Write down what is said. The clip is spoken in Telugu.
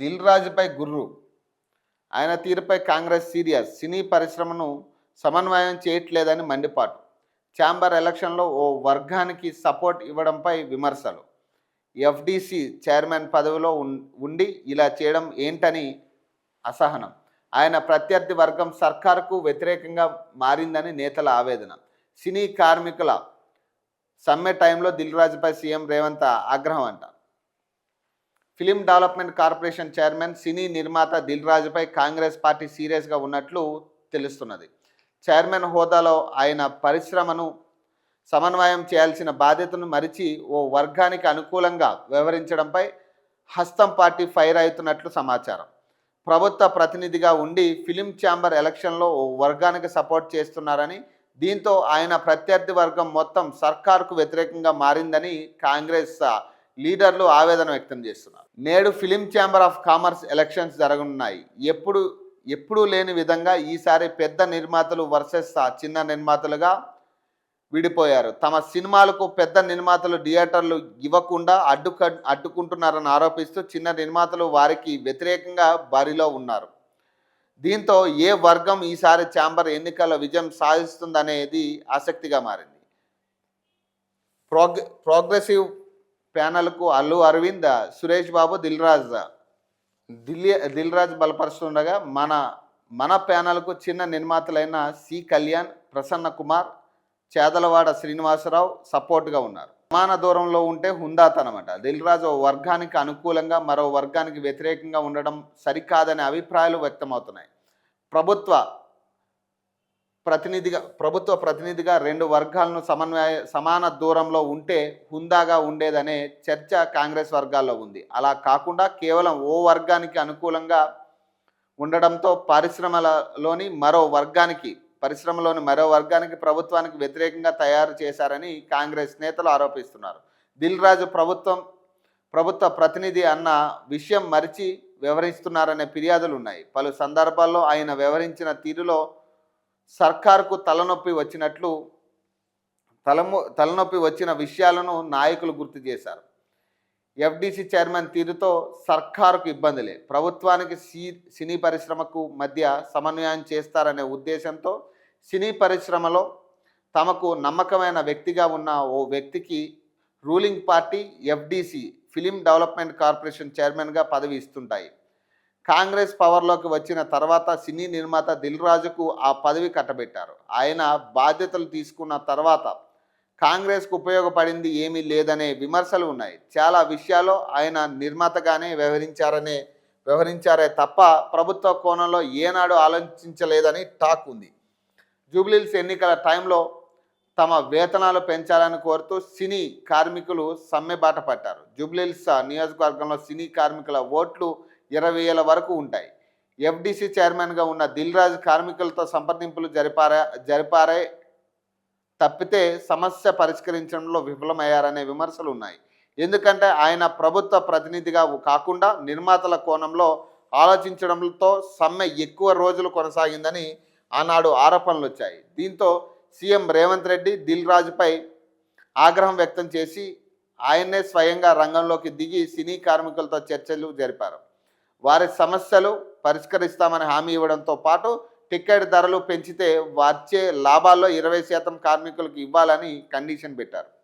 దిల్ రాజుపై గుర్రు. ఆయన తీరుపై కాంగ్రెస్ సీరియస్ సినీ పరిశ్రమను సమన్వయం చేయట్లేదని మండిపాటు. ఛాంబర్ ఎలక్షన్లో ఓ వర్గానికి సపోర్ట్ ఇవ్వడంపై విమర్శలు. ఎఫ్డిసి చైర్మన్ పదవిలో ఉండి ఇలా చేయడం ఏంటని అసహనం. ఆయన ప్రత్యర్థి వర్గం సర్కారుకు వ్యతిరేకంగా మారిందని నేతల ఆవేదన. సినీ కార్మికుల సమ్మె టైంలో దిల్ రాజుపై సీఎం రేవంత్ ఆగ్రహం అంట. ఫిలిం డెవలప్మెంట్ కార్పొరేషన్ చైర్మన్ సినీ నిర్మాత దిల్ రాజుపై కాంగ్రెస్ పార్టీ సీరియస్గా ఉన్నట్లు తెలుస్తున్నది. చైర్మన్ హోదాలో ఆయన పరిశ్రమను సమన్వయం చేయాల్సిన బాధ్యతను మరిచి ఓ వర్గానికి అనుకూలంగా వ్యవహరించడంపై హస్తం పార్టీ ఫైర్ అవుతున్నట్లు సమాచారం. ప్రభుత్వ ప్రతినిధిగా ఉండి ఫిలిం ఛాంబర్ ఎలక్షన్లో ఓ వర్గానికి సపోర్ట్ చేస్తున్నారని దీంతో ఆయన ప్రత్యర్థి వర్గం మొత్తం సర్కారుకు వ్యతిరేకంగా మారిందని కాంగ్రెస్ లీడర్లు ఆవేదన వ్యక్తం చేస్తున్నారు. నేడు film chamber of commerce elections జరగనున్నాయి. ఎప్పుడు ఎప్పుడూ లేని విధంగా ఈసారి పెద్ద నిర్మాతలు వర్సెస్ చిన్న నిర్మాతలుగా విడిపోయారు. తమ సినిమాలకు పెద్ద నిర్మాతలు థియేటర్లు ఇవ్వకుండా అడ్డుక అడ్డుకుంటున్నారని ఆరోపిస్తూ చిన్న నిర్మాతలు వారికి వ్యతిరేకంగా బరిలో ఉన్నారు. దీంతో ఏ వర్గం ఈసారి ఛాంబర్ ఎన్నికల విజయం సాధిస్తుందనేది ఆసక్తిగా మారింది. ప్రోగ్ ప్రోగ్రెసివ్ ప్యానల్కు అల్లు అరవింద్ సురేష్ బాబు దిల్రాజ్. దిల్ దిల్రాజ్ బలపరుస్తుండగా మన మన ప్యానల్కు చిన్న నిర్మాతలైన సి కళ్యాణ్ ప్రసన్న కుమార్ చేదలవాడ శ్రీనివాసరావు సపోర్ట్గా ఉన్నారు. సమాన దూరంలో ఉంటే హుందాతనమాట. దిల్రాజ్ ఓ వర్గానికి అనుకూలంగా మరో వర్గానికి వ్యతిరేకంగా ఉండడం సరికాదనే అభిప్రాయాలు వ్యక్తమవుతున్నాయి. ప్రభుత్వ ప్రతినిధిగా ప్రభుత్వ ప్రతినిధిగా రెండు వర్గాలను సమన్వయ సమాన దూరంలో ఉంటే హుందాగా ఉండేదనే చర్చ కాంగ్రెస్ వర్గాల్లో ఉంది. అలా కాకుండా కేవలం ఓ వర్గానికి అనుకూలంగా ఉండడంతో పరిశ్రమలలోని మరో వర్గానికి పరిశ్రమలోని మరో వర్గానికి ప్రభుత్వానికి వ్యతిరేకంగా తయారు చేశారని కాంగ్రెస్ నేతలు ఆరోపిస్తున్నారు. దిల్ రాజు ప్రభుత్వం ప్రభుత్వ ప్రతినిధి అన్న విషయం మరిచి వ్యవహరిస్తున్నారనే ఫిర్యాదులు ఉన్నాయి పలు సందర్భాల్లో ఆయన వ్యవహరించిన తీరులో సర్కార్కు తలనొప్పి వచ్చినట్లు తలము తలనొప్పి వచ్చిన విషయాలను నాయకులు గుర్తు చేశారు. ఎఫ్డిసి చైర్మన్ తీరుతో సర్కారుకు ఇబ్బందులే ప్రభుత్వానికి సి సినీ పరిశ్రమకు మధ్య సమన్వయం చేస్తారనే ఉద్దేశంతో సినీ పరిశ్రమలో తమకు నమ్మకమైన వ్యక్తిగా ఉన్న ఓ వ్యక్తికి ruling party FDC film development corporation చైర్మన్గా పదవి ఇస్తుంటాయి. కాంగ్రెస్ పవర్లోకి వచ్చిన తర్వాత సినీ నిర్మాత దిల్ రాజుకు ఆ పదవి కట్టబెట్టారు. ఆయన బాధ్యతలు తీసుకున్న తర్వాత కాంగ్రెస్కు ఉపయోగపడింది ఏమీ లేదనే విమర్శలు ఉన్నాయి. చాలా విషయాల్లో ఆయన నిర్మాతగానే వ్యవహరించారనే వ్యవహరించారే తప్ప ప్రభుత్వ కోణంలో ఏనాడు ఆలోచించలేదని టాక్ ఉంది. జూబ్లీల్స్ ఎన్నికల టైంలో తమ వేతనాలు పెంచాలని కోరుతూ సినీ కార్మికులు సమ్మె బాట పట్టారు. జూబ్లీల్స్ నియోజకవర్గంలో సినీ కార్మికుల ఓట్లు ఇరవై వేల వరకు ఉంటాయి. ఎఫ్డిసి చైర్మన్గా ఉన్న దిల్రాజ్ కార్మికులతో సంప్రదింపులు జరిపారా జరిపారే తప్పితే సమస్య పరిష్కరించడంలో విఫలమయ్యారనే విమర్శలు ఉన్నాయి ఎందుకంటే ఆయన ప్రభుత్వ ప్రతినిధిగా కాకుండా నిర్మాతల కోణంలో ఆలోచించడంతో సమ్మె ఎక్కువ రోజులు కొనసాగిందని ఆనాడు ఆరోపణలు వచ్చాయి. దీంతో సీఎం రేవంత్ రెడ్డి దిల్ రాజుపై ఆగ్రహం వ్యక్తం చేసి ఆయన్నే స్వయంగా రంగంలోకి దిగి సినీ కార్మికులతో చర్చలు జరిపారు. వారి సమస్యలు పరిష్కరిస్తామని హామీ ఇవ్వడంతో పాటు టికెట్ ధరలు పెంచితే వచ్చే లాభాల్లో ఇరవై శాతం కార్మికులకు ఇవ్వాలని కండిషన్ పెట్టారు.